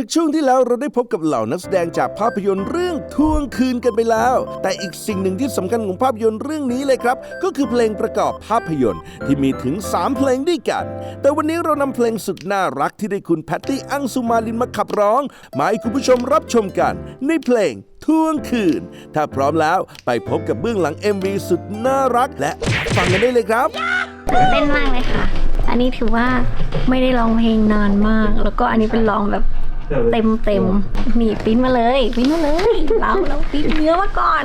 จากช่วงที่แล้วเราได้พบกับเหล่านักแสดงจากภาพยนตร์เรื่องทวงคืนกันไปแล้ว แต่อีกสิ่งหนึ่งที่สำคัญของภาพยนตร์เรื่องนี้เลยครับ ก็คือเพลงประกอบภาพยนตร์ที่มีถึง 3 เพลงด้วยกัน แต่วันนี้เรานำเพลงสุดน่ารักที่ได้คุณแพตตี้อังสุมาลินมาขับร้อง มาให้คุณผู้ชมรับชมกัน ในเพลงทวงคืน ถ้าพร้อมแล้วไปพบกับเบื้องหลัง MV สุดน่ารัก และฟังกันได้เลยครับตื่นเต้นมากเลยค่ะ อันนี้ถือว่าไม่ได้ร้องเพลงนานมาก แล้วก็อันนี้เป็นร้องแบบ เต็มเต็มๆนี่ปริ้นมาเลยปริ้นมาเลยเราเราปริ้นเนื้อมาก่อน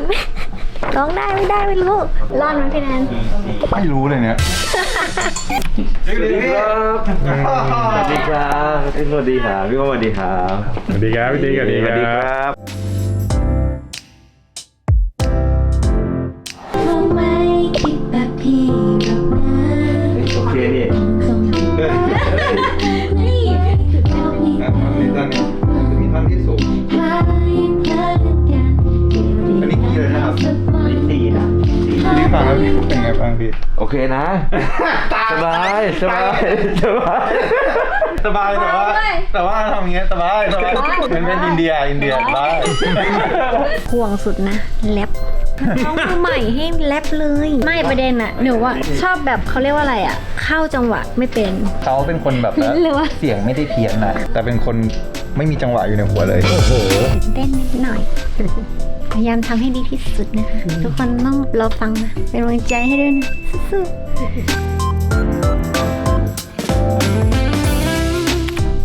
ร้องได้ไม่ได้ไม่รู้รอดไหมพี่แนนไม่รู้เลยเนี่ยสวัสดีครับสวัสดีครับสวัสดีครับพี่ว่าสวัสดีครับสวัสดีครับพี่ติ๊กสวัสดีสวัสดีคครับ บ้างพี่ โอเคนะ สบายสบายสบายสบายแต่ว่า แต่ว่าทำอย่างเงี้ยสบายสบายเป็นเป็นอินเดียอินเดียได้ห่วงสุดนะแรปน้องคือใหม่ให้แรปเลย ไม่ประเด็นอะหนูว่าชอบแบบเขาเรียกว่าอะไรอะเข้าจังหวะไม่เป็น เขาเป็นคนแบบว่าหรือว่า เสียงไม่ได้เพี้ยนนะแต่เป็นคนไม่มีจังหวะอยู่ในหัวเลยตื่นเต้นนิดหน่อย พยายามทำให้ดีที่สุดนะคะ ทุกคนต้องรอฟังนะเป็นกำลังใจให้ด้วยนะสู้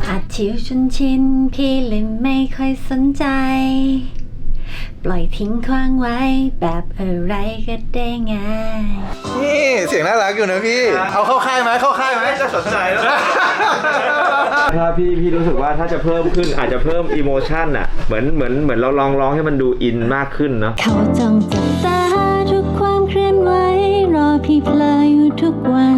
ๆอาจชิวจนชิน พี่เลยไม่ค่อยสนใจ ปล่อยทิ้งขว้างไว้ แบบอะไรก็ได้ง่าย นี่เสียงน่ารักอยู่นะพี่ เอาเข้าค่ายไหมเข้าค่ายไหมจะสนใจแล้ว ถ้าพี่พี่รู้สึกว่าถ้าจะเพิ่มขึ้นอาจจะเพิ่มอิโมชันอะเหมือนเหมือนเหมือนเราลองร้องให้มันดูอินมากขึ้นเนาะเขาจ้องจับตาทุกความเคลื่อนไหวรอพี่เพลออยู่ทุกวัน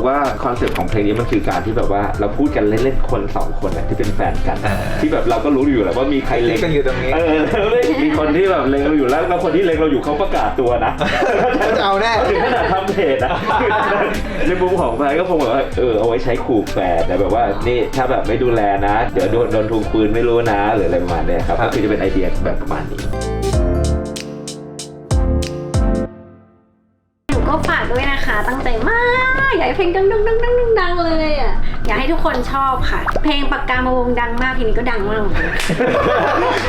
กว่าคอนเซ็ปต์ของเพลงนี้มันคือการที่แบบว่าเราพูดกันเล่นๆคนสองคนน่ะที่เป็นแฟนกันที่แบบเราก็รู้อยู่แหละว่ามีใครเล็งที่กันอยู่ตรงนี้เออแล้วมีคนที่แบบเล็งเราอยู่แล้วแล้วคนที่เล็งเราอยู่เขาประกาศตัวนะเขาจะเอาแน่ ถึงขนาดทำเพจอะในมุมของแฟนก็คงแบบว่าเออเอาไว้ใช้ขู่แฟนแต่แบบว่านี่ถ้าแบบไม่ดูแลนะ เดี๋ยวโดนโดนทวงปืนไม่รู้นะหรืออะไรประมาณเนี้ยครับครับก็คือจะเป็นไอเดียแบบประมาณนี้หนู ลงดังดังดังดังดังดังเลยอะอยากให้ทุกคนชอบค่ะ เพลงปากกามาวงดังมากทีนี้ก็ดังมากเหมือนกัน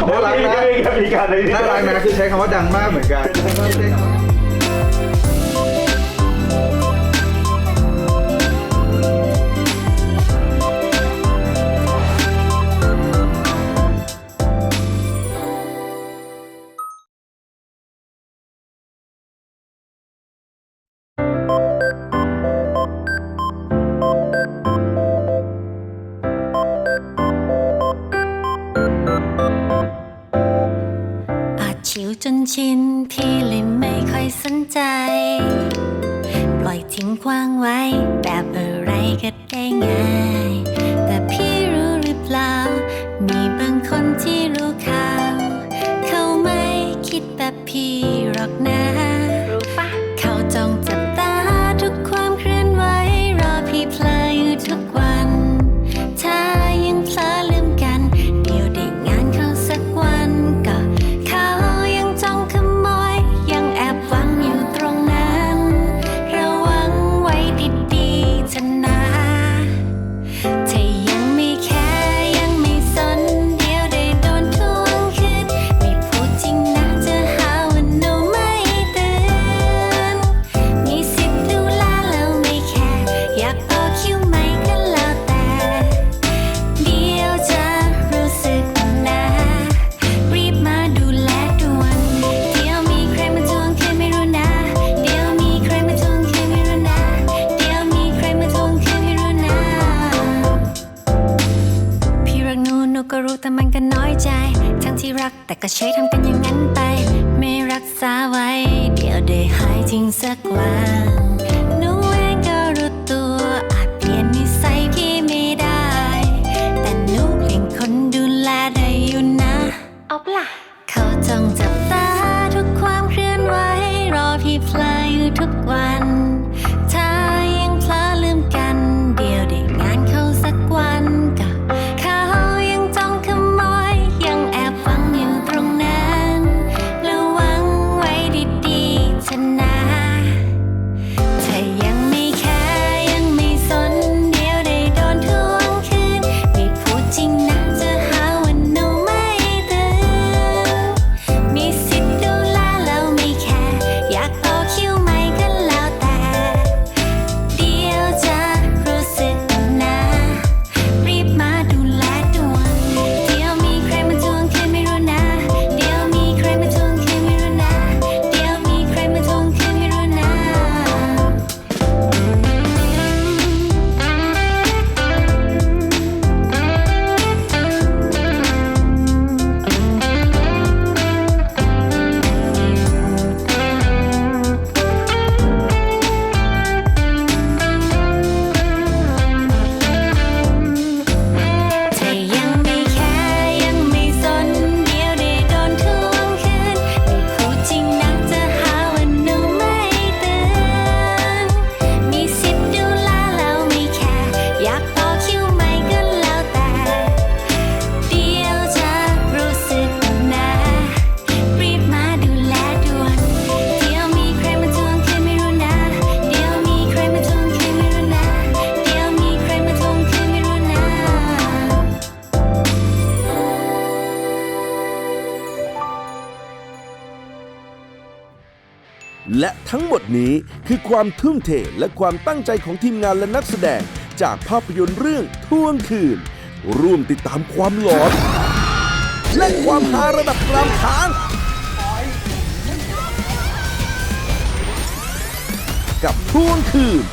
น่ารักนะมีการในน่ารักนะคือใช้คำว่าดังมากเหมือนกัน แบบอะไรก็ได้ง่าย แต่พี่รู้หรือเปล่า มีบางคนที่รู้ น้อยใจ ทั้งที่รักแต่ก็ใช้ทำกันอย่างนั้นไป ไม่รักษาไว้ เดี๋ยวได้หายจริงสักวัน และทั้งหมดนี้คือความทุ่มเทและความตั้งใจของทีมงานและนักแสดง จากภาพยนตร์เรื่องทวงคืน ร่วมติดตามความหลอนและความฮาระดับกลางค้าง กับทวงคืน